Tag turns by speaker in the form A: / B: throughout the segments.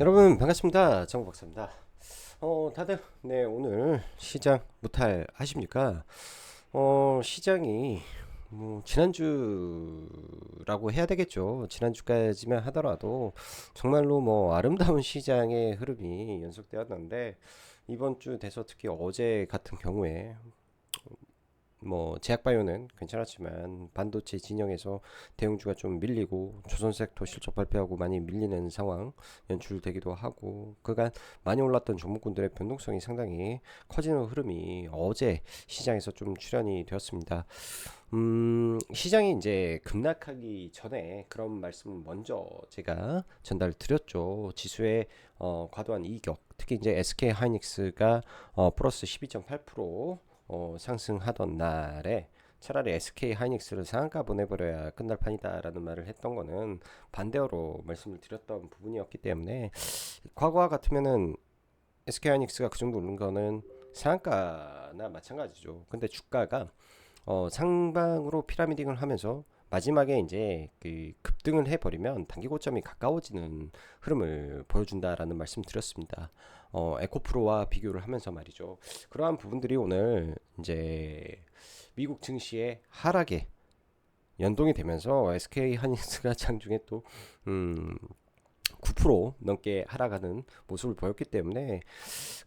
A: 여러분 반갑습니다. 정우 박사입니다. 어, 다들 네 오늘 시장 무탈 하십니까? 어, 시장이 뭐 지난주라고 해야 되겠죠. 지난주까지만 하더라도 정말로 뭐 아름다운 시장의 흐름이 연속되었는데 이번 주 돼서 특히 어제 같은 경우에 뭐 제약바이오는 괜찮았지만 반도체 진영에서 대형주가 좀 밀리고 조선 섹터 실적 발표하고 많이 밀리는 상황 연출되기도 하고 그간 많이 올랐던 종목군들의 변동성이 상당히 커지는 흐름이 어제 시장에서 좀 출현이 되었습니다. 음, 시장이 이제 급락하기 전에 그런 말씀을 먼저 제가 전달 드렸죠. 지수의 어, 과도한 이격, 특히 이제 SK 하이닉스가 어, 플러스 12.8% 어, 상승하던 날에 차라리 SK 하이닉스를 상한가 보내버려야 끝날 판이다라는 말을 했던 거는 반대어로 말씀을 드렸던 부분이었기 때문에 과거와 같으면은 SK 하이닉스가 그 정도 오른 거는 상한가나 마찬가지죠. 근데 주가가 어, 상방으로 피라미딩을 하면서 마지막에 이제 그 급등을 해버리면 단기 고점이 가까워지는 흐름을 보여준다라는 말씀 드렸습니다. 어, 에코프로와 비교를 하면서 말이죠. 그러한 부분들이 오늘 이제 미국 증시의 하락에 연동이 되면서 SK 하이닉스가 장중에 또 음, 9% 넘게 하락하는 모습을 보였기 때문에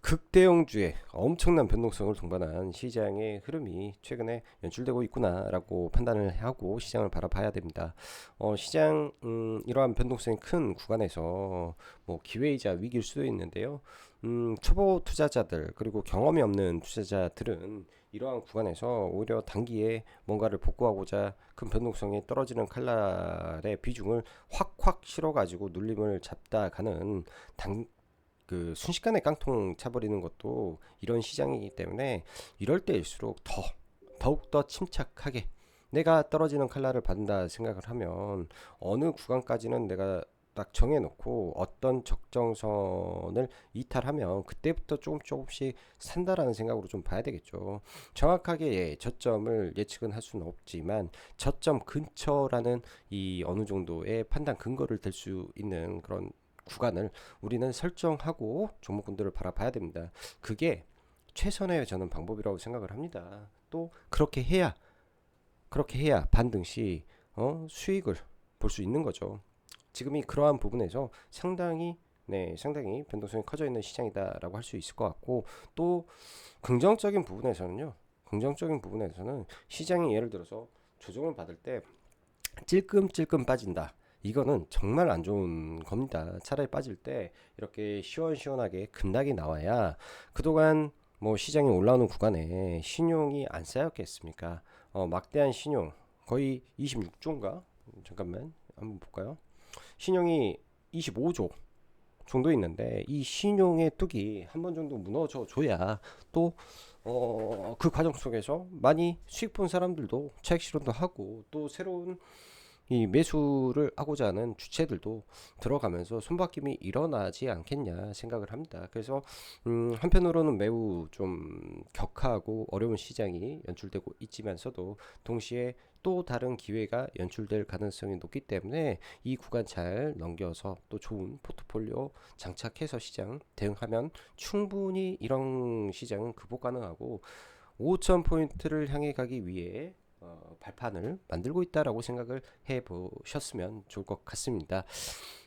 A: 극대형주의 엄청난 변동성을 동반한 시장의 흐름이 최근에 연출되고 있구나라고 판단을 하고 시장을 바라봐야 됩니다. 어, 시장 음, 이러한 변동성이 큰 구간에서 뭐 기회이자 위기일 수도 있는데요. 음, 초보 투자자들 그리고 경험이 없는 투자자들은 이러한 구간에서 오히려 단기에 뭔가를 복구하고자 큰 변동성이 떨어지는 칼날의 비중을 확확 실어가지고 눌림을 잡다 가는 당, 그 순식간에 깡통 차버리는 것도 이런 시장이기 때문에 이럴 때일수록 더 더욱더 침착하게 내가 떨어지는 칼날을 받는다 생각을 하면 어느 구간까지는 내가 딱 정해놓고 어떤 적정선을 이탈하면 그때부터 조금 조금씩 산다라는 생각으로 좀 봐야 되겠죠. 정확하게 예, 저점을 예측은 할 수는 없지만 저점 근처라는 이 어느 정도의 판단 근거를 댈수 있는 그런 구간을 우리는 설정하고 종목군들을 바라봐야 됩니다. 그게 최선의 저는 방법이라고 생각을 합니다. 또 그렇게 해야 그렇게 해야 반등 시 어, 수익을 볼 수 있는 거죠. 지금이 그러한 부분에서 상당히 네, 상당히 변동성이 커져 있는 시장이다라고 할 수 있을 것 같고 또 긍정적인 부분에서는요. 긍정적인 부분에서는 시장이 예를 들어서 조정을 받을 때 찔끔찔끔 빠진다. 이거는 정말 안 좋은 겁니다. 차라리 빠질 때 이렇게 시원시원하게 급락이 나와야 그동안 뭐 시장이 올라오는 구간에 신용이 안 쌓였겠습니까? 어, 막대한 신용 거의 26조인가? 잠깐만 한번 볼까요? 신용이 25조 정도 있는데 이 신용의 뚝이 한 번 정도 무너져 줘야 또 어, 그 과정 속에서 많이 수익 본 사람들도 차익 실현도 하고 또 새로운 이 매수를 하고자 하는 주체들도 들어가면서 손바뀜이 일어나지 않겠냐 생각을 합니다. 그래서 음, 한편으로는 매우 좀 격하고 어려운 시장이 연출되고 있지만서도 동시에 또 다른 기회가 연출될 가능성이 높기 때문에 이 구간 잘 넘겨서 또 좋은 포트폴리오 장착해서 시장 대응하면 충분히 이런 시장은 극복 가능하고 5천 포인트를 향해 가기 위해 어, 발판을 만들고 있다라고 생각을 해 보셨으면 좋을 것 같습니다.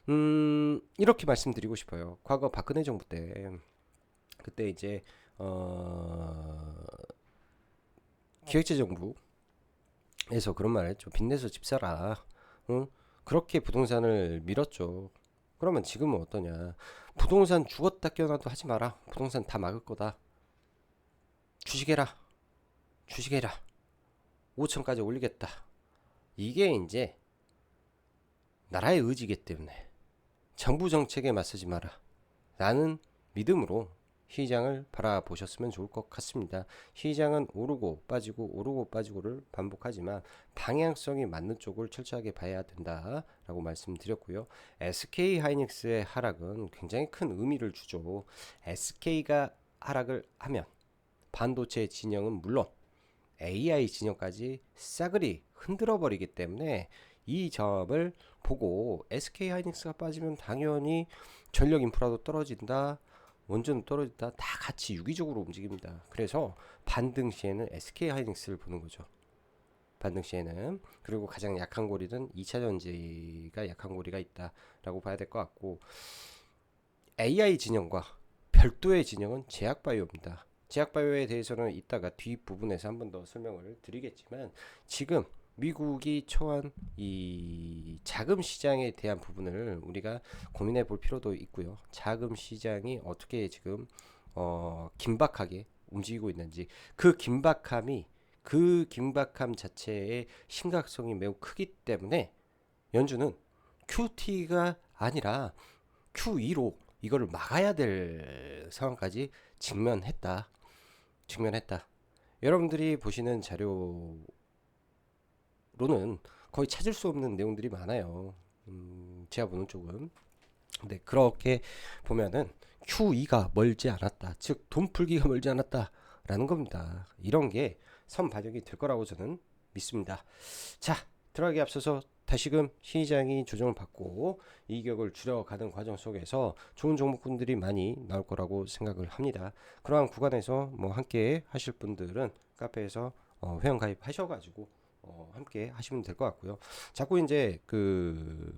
A: 음, 이렇게 말씀드리고 싶어요. 과거 박근혜 정부 때 그때 이제 어, 기획재정부 에서 그런 말 했죠. 빚내서 집 사라. 응? 그렇게 부동산을 밀었죠. 그러면 지금은 어떠냐? 부동산 죽었다 깨어나도 하지 마라. 부동산 다 막을 거다. 주식해라. 주식해라. 5천까지 올리겠다. 이게 이제 나라의 의지기 때문에 정부 정책에 맞서지 마라. 라는 믿음으로 시장을 바라보셨으면 좋을 것 같습니다. 시장은 오르고 빠지고 오르고 빠지고를 반복하지만 방향성이 맞는 쪽을 철저하게 봐야 된다라고 말씀드렸고요. SK 하이닉스의 하락은 굉장히 큰 의미를 주죠. SK가 하락을 하면 반도체 진영은 물론 AI 진영까지 싸그리 흔들어 버리기 때문에 이 점을 보고 SK 하이닉스가 빠지면 당연히 전력 인프라도 떨어진다. 원전도 떨어진다. 다 같이 유기적으로 움직입니다. 그래서 반등 시에는 SK 하이닉스를 보는 거죠. 반등 시에는 그리고 가장 약한 고리는 2차 전지가 약한 고리가 있다라고 봐야 될 것 같고 AI 진영과 별도의 진영은 제약바이오입니다. 제약바이오에 대해서는 이따가 뒷부분에서 한 번 더 설명을 드리겠지만 지금 미국이 처한 이 자금 시장에 대한 부분을 우리가 고민해 볼 필요도 있고요. 자금 시장이 어떻게 지금 어 긴박하게 움직이고 있는지 그 긴박함이 그 긴박함 자체의 심각성이 매우 크기 때문에 연준은 QT가 아니라 Q2로 이거를 막아야 될 상황까지 직면했다. 직면했다. 여러분들이 보시는 자료 로는 거의 찾을 수 없는 내용들이 많아요. 음, 제가 보는 쪽은. 근데 그렇게 보면은 Q2가 멀지 않았다. 즉, 돈 풀기가 멀지 않았다 라는 겁니다. 이런 게 선 반영이 될 거라고 저는 믿습니다. 자, 들어가기 앞서서 다시금 시장이 조정을 받고 이격을 줄여가는 과정 속에서 좋은 종목군들이 많이 나올 거라고 생각을 합니다. 그러한 구간에서 뭐 함께 하실 분들은 카페에서 어, 회원 가입하셔가지고 어, 함께 하시면 될 것 같고요. 자꾸 이제 그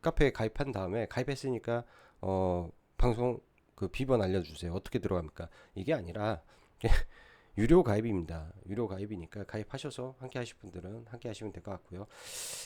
A: 카페에 가입한 다음에 가입했으니까 어, 방송 그 비번 알려주세요. 어떻게 들어갑니까? 이게 아니라 유료 가입입니다. 유료 가입이니까 가입하셔서 함께 하실 분들은 함께 하시면 될 것 같고요.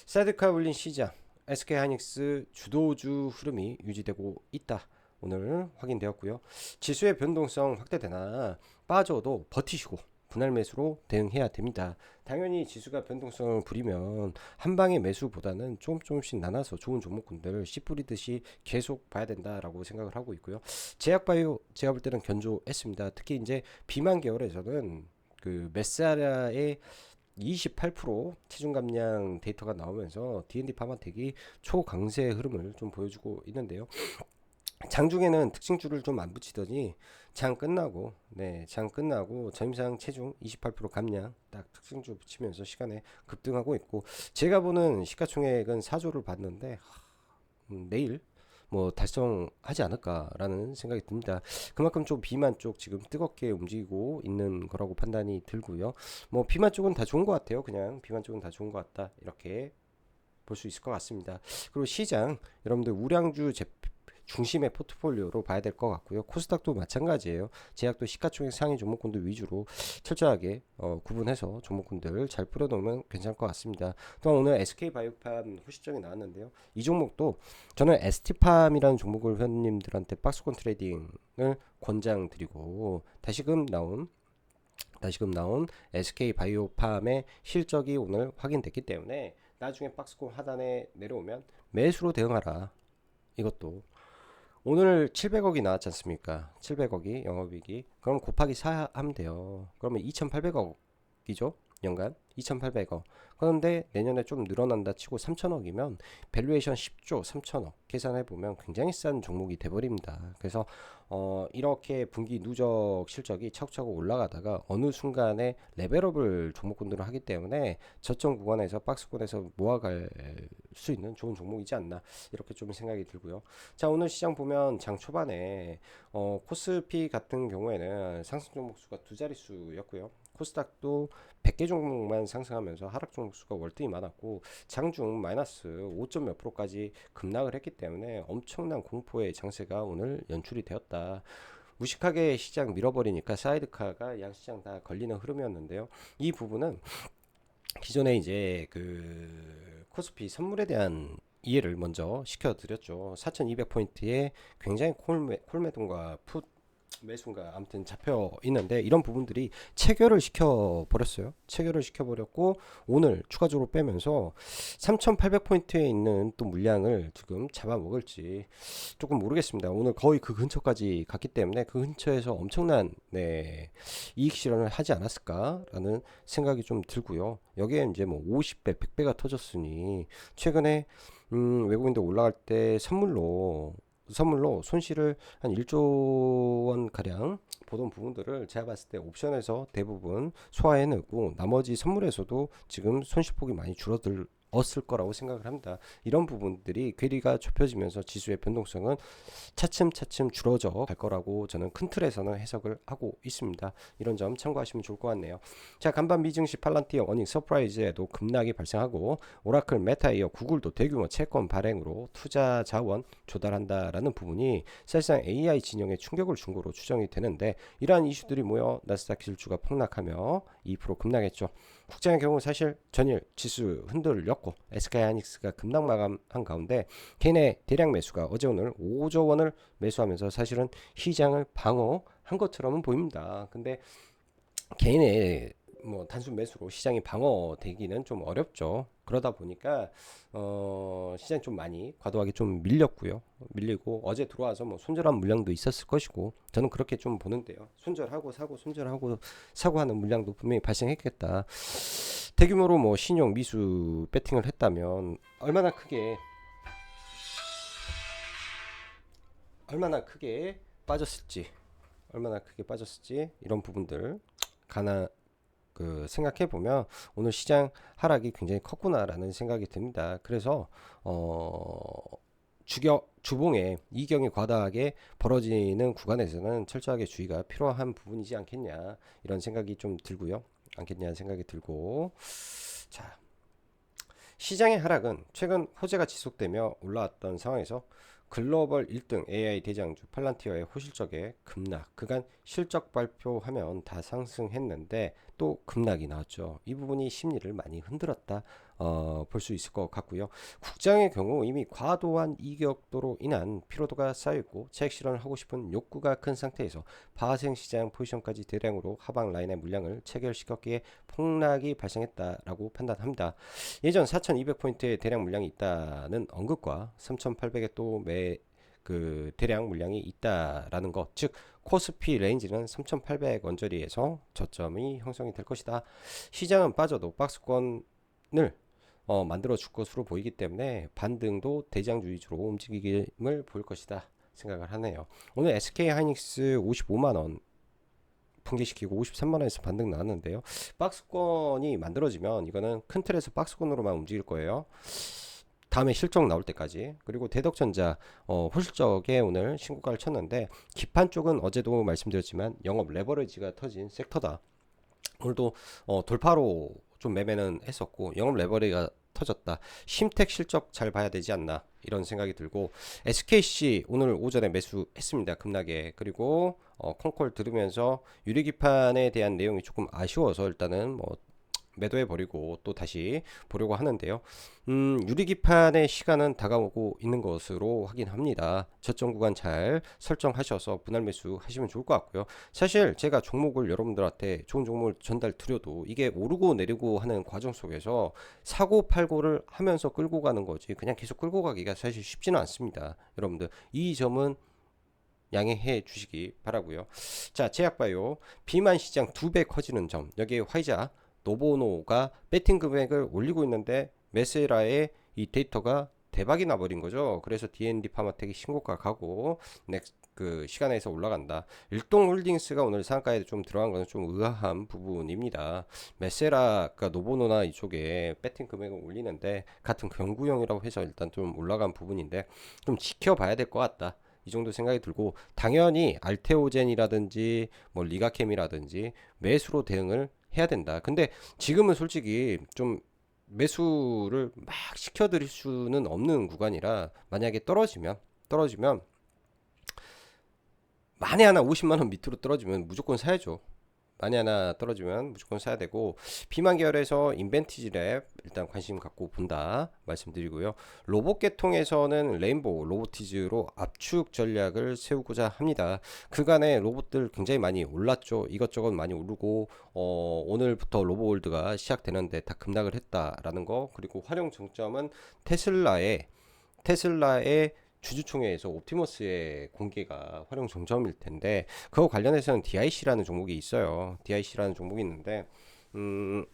A: 사드카 울린 시장 SK 하이닉스 주도주 흐름이 유지되고 있다. 오늘 확인되었고요. 지수의 변동성 확대되나 빠져도 버티시고 분할 매수로 대응해야 됩니다. 당연히 지수가 변동성을 부리면 한 방의 매수보다는 조금 조금씩 나눠서 좋은 종목군들을 씨 뿌리듯이 계속 봐야 된다라고 생각을 하고 있고요. 제약바이오 제가 볼 때는 견조했습니다. 특히 이제 비만 계열에서는 그 메사라의 28% 체중 감량 데이터가 나오면서 D&D 파마텍이 초강세 흐름을 좀 보여주고 있는데요. 장중에는 특징주를 좀 안 붙이더니 장 끝나고 네장 끝나고 점상 체중 28% 감량 딱 특징주 붙이면서 시간에 급등하고 있고 제가 보는 시가총액은 4조를 봤는데 음, 내일 뭐 달성하지 않을까라는 생각이 듭니다. 그만큼 좀 비만 쪽 지금 뜨겁게 움직이고 있는 거라고 판단이 들고요. 뭐 비만 쪽은 다 좋은 것 같아요. 그냥 비만 쪽은 다 좋은 것 같다 이렇게 볼 수 있을 것 같습니다. 그리고 시장 여러분들 우량주 제 중심의 포트폴리오로 봐야 될 것 같고요. 코스닥도 마찬가지예요. 제약도 시가총액 상위 종목군들 위주로 철저하게 어, 구분해서 종목군들 잘 뿌려놓으면 괜찮을 것 같습니다. 또한 오늘 SK 바이오팜 후시정이 나왔는데요. 이 종목도 저는 ST팜이라는 종목을 회원님들한테 박스권 트레이딩을 권장드리고 다시금 나온 다시금 나온 SK 바이오팜의 실적이 오늘 확인됐기 때문에 나중에 박스권 하단에 내려오면 매수로 대응하라. 이것도 오늘 700억이 나왔지 않습니까? 700억이 영업이익이 그럼 곱하기 4 하면 돼요. 그러면 2,800억이죠. 연간 2,800억. 그런데 내년에 좀 늘어난다 치고 3천억이면 밸류에이션 10조 3천억 계산해 보면 굉장히 싼 종목이 돼버립니다. 그래서 어 이렇게 분기 누적 실적이 차곡차곡 올라가다가 어느 순간에 레벨업을 종목군들을 하기 때문에 저점 구간에서 박스권에서 모아갈 수 있는 좋은 종목이지 않나 이렇게 좀 생각이 들고요. 자 오늘 시장 보면 장 초반에 어 코스피 같은 경우에는 상승 종목 수가 두 자릿수였고요. 코스닥도 100개 종목만 상승하면서 하락 종목 수가 월등히 많았고 장중 마이너스 5점 몇 프로까지 급락을 했기 때문에 엄청난 공포의 장세가 오늘 연출이 되었다. 무식하게 시장 밀어버리니까 사이드카가 양 시장 다 걸리는 흐름이었는데요. 이 부분은 기존에 이제 그 코스피 선물에 대한 이해를 먼저 시켜드렸죠. 4,200포인트에 굉장히 콜매, 콜매동과 풋 매수가 아무튼 잡혀 있는데 이런 부분들이 체결을 시켜 버렸어요. 체결을 시켜 버렸고 오늘 추가적으로 빼면서 3,800포인트에 있는 또 물량을 지금 잡아먹을지 조금 모르겠습니다. 오늘 거의 그 근처까지 갔기 때문에 그 근처에서 엄청난 네, 이익 실현을 하지 않았을까라는 생각이 좀 들고요. 여기에 이제 뭐 50배, 100배가 터졌으니 최근에 음, 외국인들 올라갈 때 선물로 선물로 손실을 한 1조 원 가량 보던 부분들을 제가 봤을 때 옵션에서 대부분 소화해내고 나머지 선물에서도 지금 손실폭이 많이 줄어들 있었을 거라고 생각을 합니다. 이런 부분들이 괴리가 좁혀지면서 지수의 변동성은 차츰차츰 줄어져 갈 거라고 저는 큰 틀에서는 해석을 하고 있습니다. 이런 점 참고하시면 좋을 것 같네요. 자, 간밤 미증시 팔란티어 어닝 서프라이즈에도 급락이 발생하고 오라클 메타이어 구글도 대규모 채권 발행으로 투자 자원 조달한다라는 부분이 사실상 AI 진영에 충격을 준 거로 추정이 되는데 이러한 이슈들이 모여 나스닥 지수가 폭락하며 2% 급락했죠. 국장의 경우 사실 전일 지수 흔들렸고 SK하이닉스가 급락 마감한 가운데 개인의 대량 매수가 어제 오늘 5조 원을 매수하면서 사실은 시장을 방어한 것처럼은 보입니다. 근데 개인의 뭐 단순 매수로 시장이 방어되기는 좀 어렵죠. 그러다 보니까 어 시장 좀 많이 과도하게 좀 밀렸고요. 밀리고 어제 들어와서 뭐 손절한 물량도 있었을 것이고 저는 그렇게 좀 보는데요. 손절하고 사고 손절하고 사고 하는 물량도 분명히 발생했겠다. 대규모로 뭐 신용 미수 배팅을 했다면 얼마나 크게 얼마나 크게 빠졌을지 얼마나 크게 빠졌을지 이런 부분들 가나 그 생각해 보면 오늘 시장 하락이 굉장히 컸구나라는 생각이 듭니다. 그래서 어 주격 주봉에 이경이 과다하게 벌어지는 구간에서는 철저하게 주의가 필요한 부분이지 않겠냐 이런 생각이 좀 들고요. 않겠냐 생각이 들고 자 시장의 하락은 최근 호재가 지속되며 올라왔던 상황에서 글로벌 1등 AI 대장주 팔란티어의 호실적의 급락 그간 실적 발표하면 다 상승했는데 또 급락이 나왔죠. 이 부분이 심리를 많이 흔들었다 어, 볼 수 있을 것 같고요. 국장의 경우 이미 과도한 이격도로 인한 피로도가 쌓이고 차익 실현을 하고 싶은 욕구가 큰 상태에서 파생 시장 포지션까지 대량으로 하방 라인의 물량을 체결시켰기에 폭락이 발생했다라고 판단합니다. 예전 4,200포인트의 대량 물량이 있다는 언급과 3,800에 또매 그 대량 물량이 있다라는 것, 즉 코스피 레인지는 3,800 원저리에서 저점이 형성이 될 것이다. 시장은 빠져도 박스권을 어, 만들어 줄 것으로 보이기 때문에 반등도 대장주 위주로 움직임을 보일 것이다 생각을 하네요. 오늘 SK 하이닉스 55만 원 분기시키고 53만 원에서 반등 나왔는데요. 박스권이 만들어지면 이거는 큰 틀에서 박스권으로만 움직일 거예요. 다음에 실적 나올 때까지 그리고 대덕전자 어, 호실적에 오늘 신고가를 쳤는데 기판 쪽은 어제도 말씀드렸지만 영업 레버리지가 터진 섹터다. 오늘도 어, 돌파로 좀 매매는 했었고 영업 레버리가 터졌다. 심택 실적 잘 봐야 되지 않나 이런 생각이 들고 SKC 오늘 오전에 매수했습니다. 급락에 그리고 어, 콩콜 들으면서 유리기판에 대한 내용이 조금 아쉬워서 일단은 뭐 매도해 버리고 또 다시 보려고 하는데요. 음, 유리기판의 시간은 다가오고 있는 것으로 확인합니다. 저점 구간 잘 설정하셔서 분할 매수 하시면 좋을 것 같고요. 사실 제가 종목을 여러분들한테 좋은 종목을 전달 드려도 이게 오르고 내리고 하는 과정 속에서 사고 팔고를 하면서 끌고 가는 거지 그냥 계속 끌고 가기가 사실 쉽지는 않습니다. 여러분들 이 점은 양해해 주시기 바라고요. 자, 제약바이오 비만 시장 두 배 커지는 점 여기에 화이자 노보노가 배팅 금액을 올리고 있는데 메세라의 이 데이터가 대박이 나버린 거죠. 그래서 D&D 파마텍이 신고가 가고 넥스 그 시간에서 올라간다. 일동홀딩스가 오늘 상가에 좀 들어간 것은 좀 의아한 부분입니다. 메세라가 노보노나 이쪽에 배팅 금액을 올리는데 같은 경구형이라고 해서 일단 좀 올라간 부분인데 좀 지켜봐야 될 것 같다. 이 정도 생각이 들고 당연히 알테오젠이라든지 뭐 리가캠이라든지 매수로 대응을 해야 된다. 근데 지금은 솔직히 좀 매수를 막 시켜드릴 수는 없는 구간이라 만약에 떨어지면 떨어지면 만에 하나 50만 원 밑으로 떨어지면 무조건 사야죠. 많이 하나 떨어지면 무조건 사야 되고 비만 계열에서 인벤티지 랩 일단 관심 갖고 본다 말씀드리고요. 로봇 계통에서는 레인보우 로보티즈로 압축 전략을 세우고자 합니다. 그간에 로봇들 굉장히 많이 올랐죠. 이것저것 많이 오르고 어, 오늘부터 로보월드가 시작되는데 다 급락을 했다라는 거 그리고 활용 정점은 테슬라의 테슬라의 주주총회에서 옵티머스의 공개가 활용 정점일 텐데 그거 관련해서는 DIC라는 종목이 있어요. DIC라는 종목이 있는데 음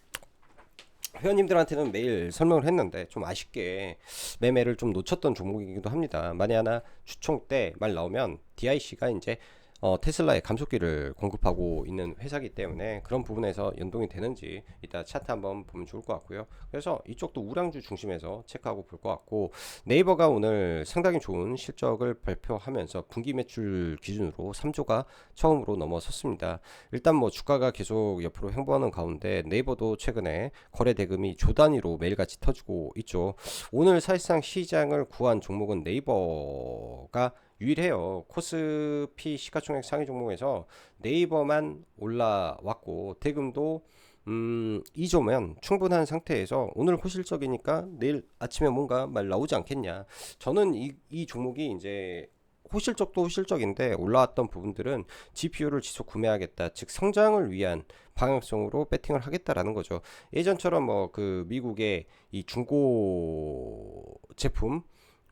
A: 회원님들한테는 매일 설명을 했는데 좀 아쉽게 매매를 좀 놓쳤던 종목이기도 합니다. 만에 하나 주총 때 말 나오면 DIC가 이제 어, 테슬라의 감속기를 공급하고 있는 회사기 때문에 그런 부분에서 연동이 되는지 이따 차트 한번 보면 좋을 것 같고요. 그래서 이쪽도 우량주 중심에서 체크하고 볼 것 같고 네이버가 오늘 상당히 좋은 실적을 발표하면서 분기 매출 기준으로 3조가 처음으로 넘어섰습니다. 일단 뭐 주가가 계속 옆으로 행보하는 가운데 네이버도 최근에 거래 대금이 조 단위로 매일같이 터지고 있죠. 오늘 사실상 시장을 구한 종목은 네이버가 유일해요. 코스피 시가총액 상위 종목에서 네이버만 올라왔고 대금도 음, 2조면 충분한 상태에서 오늘 호실적이니까 내일 아침에 뭔가 말 나오지 않겠냐. 저는 이, 이 종목이 이제 호실적도 호실적인데 올라왔던 부분들은 GPU를 지속 구매하겠다. 즉 성장을 위한 방향성으로 배팅을 하겠다라는 거죠. 예전처럼 뭐 그 미국의 이 중고 제품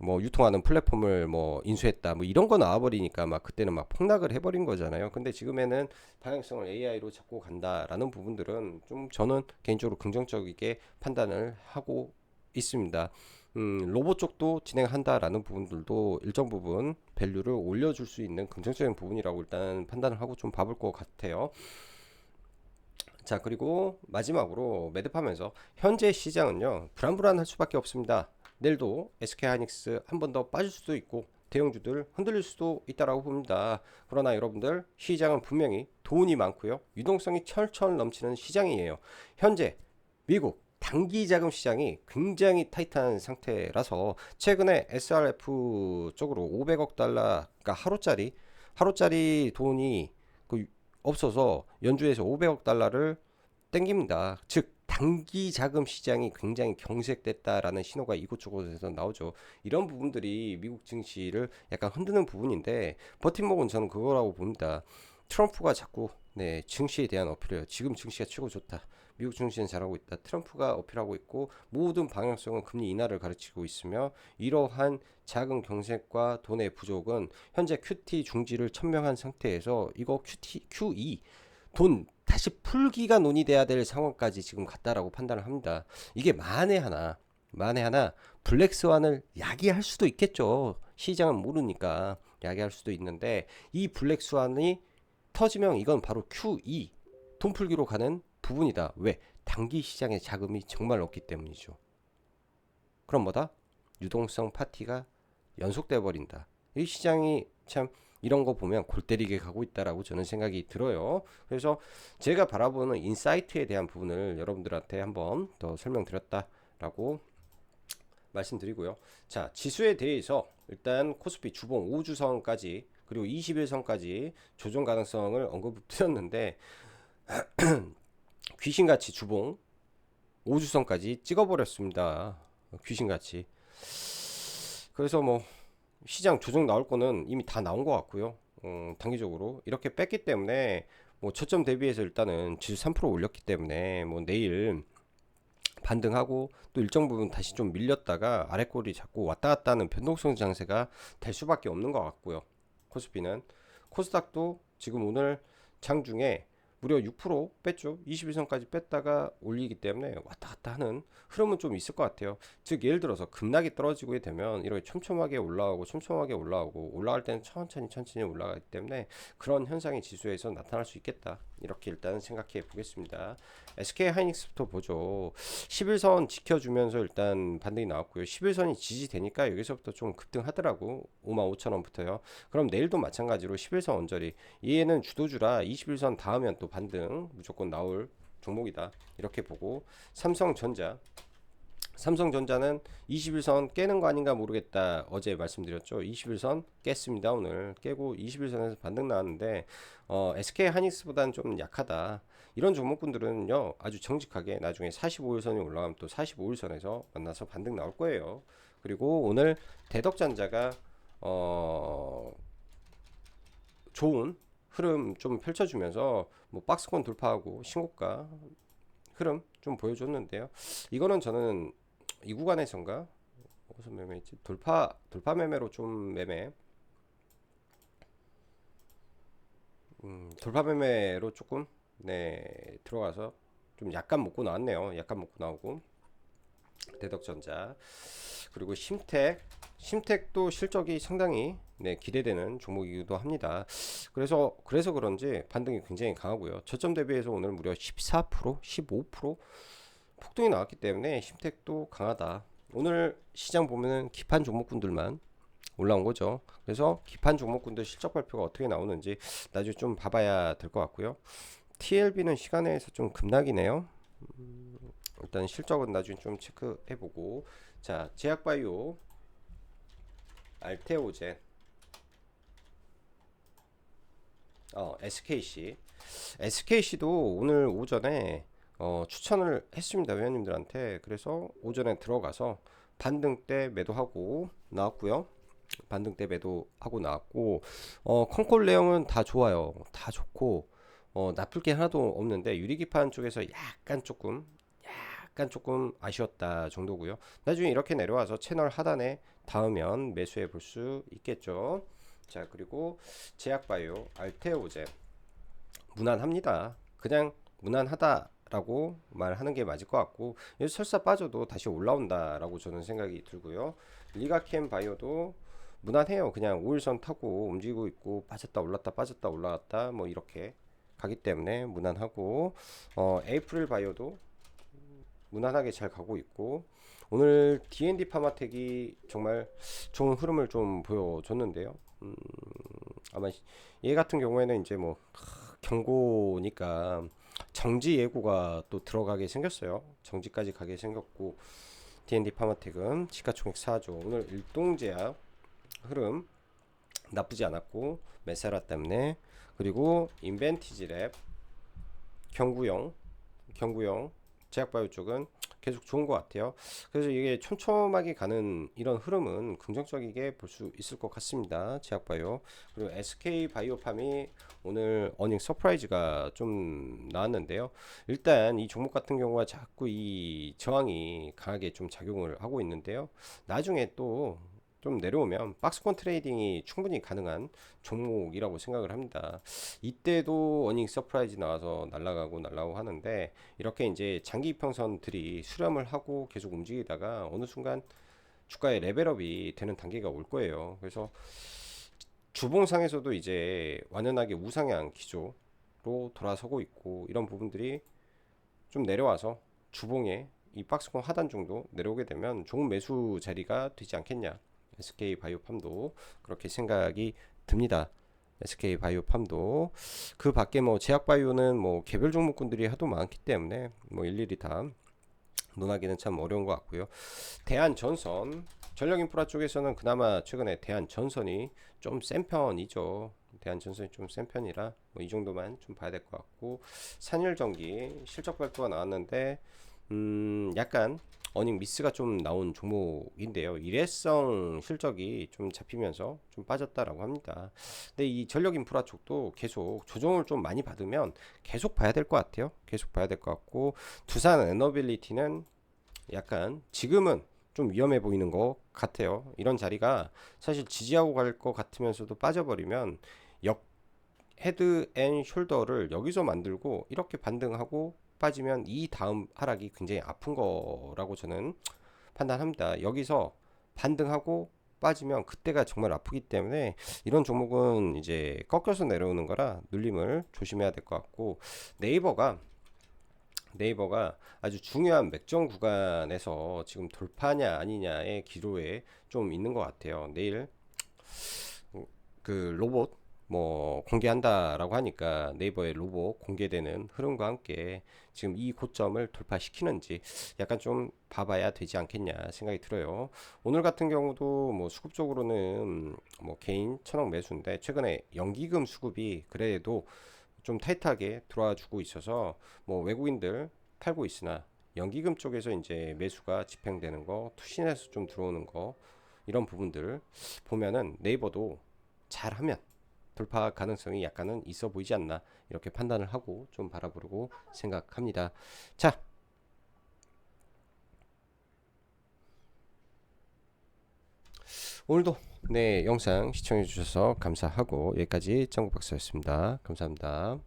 A: 뭐 유통하는 플랫폼을 뭐 인수했다 뭐 이런 거 나와버리니까 막 그때는 막 폭락을 해버린 거잖아요. 근데 지금에는 방향성을 AI로 잡고 간다라는 부분들은 좀 저는 개인적으로 긍정적이게 판단을 하고 있습니다. 음, 로봇 쪽도 진행한다라는 부분들도 일정 부분 밸류를 올려줄 수 있는 긍정적인 부분이라고 일단 판단을 하고 좀 봐볼 것 같아요. 자 그리고 마지막으로 매듭하면서 현재 시장은요 불안불안할 수밖에 없습니다. 내일도 SK하이닉스 한 번 더 빠질 수도 있고 대형주들 흔들릴 수도 있다라고 봅니다. 그러나 여러분들 시장은 분명히 돈이 많고요. 유동성이 철철 넘치는 시장이에요. 현재 미국 단기 자금 시장이 굉장히 타이트한 상태라서 최근에 SRF 쪽으로 500억 달러 그러니까 하루짜리 하루짜리 돈이 그 없어서 연주에서 500억 달러를 땡깁니다. 즉 단기 자금 시장이 굉장히 경색됐다라는 신호가 이곳저곳에서 나오죠. 이런 부분들이 미국 증시를 약간 흔드는 부분인데 버팀목은 저는 그거라고 봅니다. 트럼프가 자꾸 네, 증시에 대한 어필을 지금 증시가 최고 좋다. 미국 증시는 잘하고 있다. 트럼프가 어필하고 있고 모든 방향성은 금리 인하를 가르치고 있으며 이러한 작은 경색과 돈의 부족은 현재 QT 중지를 천명한 상태에서 이거 QT QE 돈 다시 풀기가 논의돼야 될 상황까지 지금 갔다라고 판단을 합니다. 이게 만에 하나 만에 하나 블랙스완을 야기할 수도 있겠죠. 시장은 모르니까 야기할 수도 있는데 이 블랙스완이 터지면 이건 바로 QE 돈 풀기로 가는 부분이다. 왜? 단기 시장의 자금이 정말 없기 때문이죠. 그럼 뭐다? 유동성 파티가 연속돼 버린다. 이 시장이 참 이런 거 보면 골 때리게 가고 있다라고 저는 생각이 들어요. 그래서 제가 바라보는 인사이트에 대한 부분을 여러분들한테 한번 더 설명드렸다라고 말씀드리고요. 자, 지수에 대해서 일단 코스피 주봉 5주선까지 그리고 21선까지 조정 가능성을 언급드렸는데 귀신같이 주봉 5주선까지 찍어버렸습니다. 귀신같이. 그래서 뭐 시장 조정 나올 거는 이미 다 나온 것 같고요. 어, 단기적으로 이렇게 뺐기 때문에 뭐 저점 대비해서 일단은 지수 3% 올렸기 때문에 뭐 내일 반등하고 또 일정 부분 다시 좀 밀렸다가 아래 꼬리 잡고 왔다 갔다 하는 변동성 장세가 될 수밖에 없는 것 같고요. 코스피는 코스닥도 지금 오늘 장중에 무려 6% 뺐죠. 21선까지 뺐다가 올리기 때문에 왔다 갔다 하는 흐름은 좀 있을 것 같아요. 즉 예를 들어서 급락이 떨어지게 되면 이렇게 촘촘하게 올라오고 촘촘하게 올라오고 올라갈 때는 천천히 천천히 올라가기 때문에 그런 현상이 지수에서 나타날 수 있겠다. 이렇게 일단 생각해 보겠습니다. SK 하이닉스부터 보죠. 11선 지켜주면서 일단 반등이 나왔고요. 11선이 지지되니까 여기서부터 좀 급등하더라고. 55,000원부터요. 그럼 내일도 마찬가지로 11선 언저리. 얘는 주도주라 21선 닿으면 또 반등 무조건 나올 종목이다. 이렇게 보고 삼성전자 삼성전자는 21선 깨는 거 아닌가 모르겠다. 어제 말씀드렸죠. 21선 깼습니다. 오늘 깨고 21선에서 반등 나왔는데 어, SK 하닉스보다는 좀 약하다. 이런 종목군들은요. 아주 정직하게 나중에 45일선이 올라가면 또 45일선에서 만나서 반등 나올 거예요. 그리고 오늘 대덕전자가 어 좋은 흐름 좀 펼쳐주면서 뭐 박스권 돌파하고 신고가 흐름 좀 보여줬는데요. 이거는 저는 이 구간에선가 무슨 매매있지? 돌파 돌파 매매로 좀 매매. 음, 돌파 매매로 조금 네 들어가서 좀 약간 먹고 나왔네요. 약간 먹고 나오고 대덕전자 그리고 심택 심택도 실적이 상당히 네, 기대되는 종목이기도 합니다. 그래서 그래서 그런지 반등이 굉장히 강하고요. 저점 대비해서 오늘 무려 14%, 15% 폭등이 나왔기 때문에 심택도 강하다. 오늘 시장 보면은 기판 종목군들만 올라온 거죠. 그래서 기판 종목군들 실적 발표가 어떻게 나오는지 나중에 좀 봐봐야 될 것 같고요. TLB는 시간에서 좀 급락이네요. 음, 일단 실적은 나중에 좀 체크해보고 자 제약바이오 알테오젠 어 SKC SKC도 오늘 오전에 어, 추천을 했습니다 회원님들한테 그래서 오전에 들어가서 반등 때 매도하고 나왔고요 반등 때 매도하고 나왔고 어, 컨콜 내용은 다 좋아요 다 좋고 어, 나쁠 게 하나도 없는데 유리기판 쪽에서 약간 조금 약간 조금 아쉬웠다 정도고요. 나중에 이렇게 내려와서 채널 하단에 닿으면 매수해 볼 수 있겠죠. 자 그리고 제약바이오 알테오제 무난합니다. 그냥 무난하다 라고 말하는 게 맞을 것 같고 설사 빠져도 다시 올라온다라고 저는 생각이 들고요. 리가캠 바이오도 무난해요. 그냥 5일선 타고 움직이고 있고 빠졌다 올랐다 빠졌다 올라갔다 뭐 이렇게 가기 때문에 무난하고 어, 에이프릴 바이오도 무난하게 잘 가고 있고 오늘 D&D 파마텍이 정말 좋은 흐름을 좀 보여줬는데요. 음, 아마 얘 같은 경우에는 이제 뭐 경고니까 정지 예고가 또 들어가게 생겼어요. 정지까지 가게 생겼고 D&D 파마텍은 시가총액 4조 오늘 일동제약 흐름 나쁘지 않았고 메세라 때문에 그리고 인벤티지 랩 경구용 경구용 제약바이오 쪽은 계속 좋은 것 같아요. 그래서 이게 촘촘하게 가는 이런 흐름은 긍정적이게 볼 수 있을 것 같습니다. 제약바이오 그리고 SK 바이오팜이 오늘 어닝 서프라이즈가 좀 나왔는데요. 일단 이 종목 같은 경우가 자꾸 이 저항이 강하게 좀 작용을 하고 있는데요. 나중에 또 좀 내려오면 박스권 트레이딩이 충분히 가능한 종목이라고 생각을 합니다. 이때도 어닝 서프라이즈 나와서 날라가고 날라오고 하는데 이렇게 이제 장기 이평선들이 수렴을 하고 계속 움직이다가 어느 순간 주가의 레벨업이 되는 단계가 올 거예요. 그래서 주봉상에서도 이제 완연하게 우상향 기조로 돌아서고 있고 이런 부분들이 좀 내려와서 주봉에 이 박스권 하단 정도 내려오게 되면 좋은 매수 자리가 되지 않겠냐 SK 바이오팜도 그렇게 생각이 듭니다. SK 바이오팜도 그 밖에 뭐 제약 바이오는 뭐 개별 종목군들이 하도 많기 때문에 뭐 일일이 다 논하기는 참 어려운 것 같고요. 대한 전선 전력 인프라 쪽에서는 그나마 최근에 대한 전선이 좀 센 편이죠. 대한 전선이 좀 센 편이라 뭐 이 정도만 좀 봐야 될 것 같고 산일전기 실적 발표가 나왔는데 음 약간 어닝 미스가 좀 나온 종목인데요. 일회성 실적이 좀 잡히면서 좀 빠졌다라고 합니다. 근데 이 전력 인프라 쪽도 계속 조정을 좀 많이 받으면 계속 봐야 될 것 같아요. 계속 봐야 될 것 같고 두산 에너빌리티는 약간 지금은 좀 위험해 보이는 것 같아요. 이런 자리가 사실 지지하고 갈 것 같으면서도 빠져버리면 역 헤드 앤 숄더를 여기서 만들고 이렇게 반등하고 빠지면 이 다음 하락이 굉장히 아픈 거라고 저는 판단합니다. 여기서 반등하고 빠지면 그때가 정말 아프기 때문에 이런 종목은 이제 꺾여서 내려오는 거라 눌림을 조심해야 될 것 같고 네이버가 네이버가 아주 중요한 맥정 구간에서 지금 돌파냐 아니냐의 기로에 좀 있는 것 같아요. 내일 그 로봇 뭐 공개한다라고 하니까 네이버의 로봇 공개되는 흐름과 함께 지금 이 고점을 돌파시키는지 약간 좀 봐봐야 되지 않겠냐 생각이 들어요. 오늘 같은 경우도 뭐 수급적으로는 뭐 개인 천억 매수인데 최근에 연기금 수급이 그래도 좀 타이트하게 들어와 주고 있어서 뭐 외국인들 팔고 있으나 연기금 쪽에서 이제 매수가 집행되는 거 투신해서 좀 들어오는 거 이런 부분들 보면은 네이버도 잘하면 돌파 가능성이 약간은 있어 보이지 않나 이렇게 판단을 하고 좀 바라보려고 생각합니다. 자. 오늘도 네 영상 시청해 주셔서 감사하고 여기까지 정국박사였습니다. 감사합니다.